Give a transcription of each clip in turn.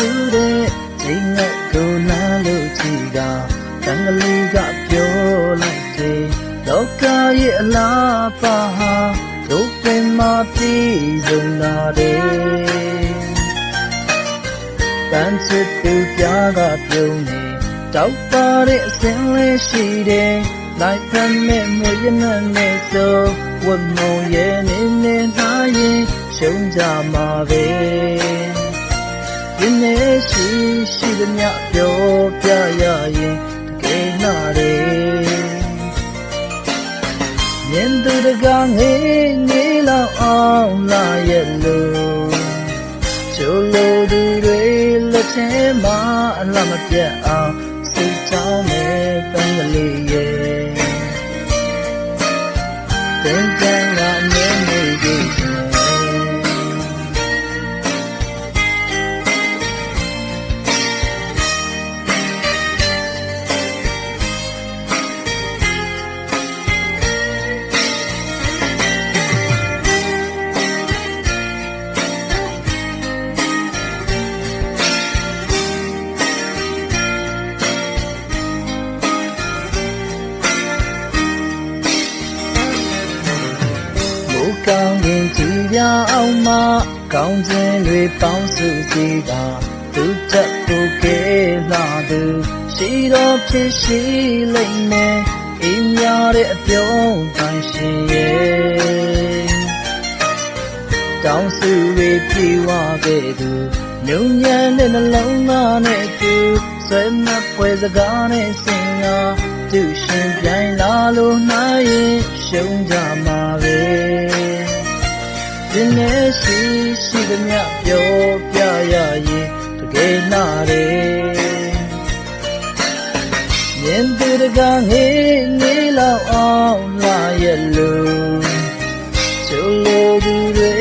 တူတဲ့ချိန်နဲ့ကိုနာလို့ချီကတန်ကလေးကပြောလိုက်တယ်လောကရဲ့အလားပါဟာတို့ပင်မပြေဆုံးလာတယ်တန်ချစ်သူပြားကပြုံးနေတောက်ပါတဲ့အစင်းလေးရှိတယ် Life from me မွေးရနနဲ့ဆိုဝတ်မုံရဲ့နေနေသားရင်ရှုံးကြမှာပဲ ဒီနေ့ရှိရှိသမျှပြောပြရရင်တကယ်နာတယ်မြင်သူတကားငေးငေးလောက်အောင်လာရဲ့လို့ချိုးလို့သူတွေလက်ထဲမှာအလှမပြတ်အောင်စိတ်ချောင်းမဲ့တန်ကလေးရဲ့တင်ကြံကအမြဲနေ ကောင်းရင်ကြည်ပြအောင်မကောင်းခြင်းတွေပေါင်းစုကြည်တာသူချက်ကိုကဲလာသူရှိတော်ဖြစ်ရှိလိမ့်မယ်အင်းများတဲ့အပြုံးတိုင်းရှင်ရဲ့တောင်းစုတွေပြေဝခဲ့သူညုံညံတဲ့နှလုံးသားနဲ့သူဆွဲမပွဲစကားနဲ့စင်ငါသူရှင်ပြိုင်လာလို့နိုင်ရင်ရှုံးကြမှာ ပဲဒီနေ့ရှိရှိသမျှပြောပြရရင်တကယ်နာတယ်မြင်သူတကားငေးငေးလောက်အောင်လာရဲ့လို့ချိုးလို့သူတွေ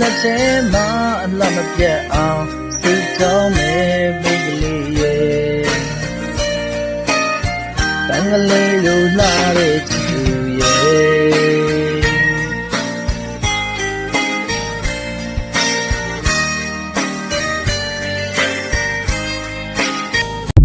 လက်ထဲမှာအလှမပြတ်အောင်စိတ်ကြောင်းမဲ့မိတ်ကလေးရဲ့တန်ကလေးလိုလှတဲ့ချ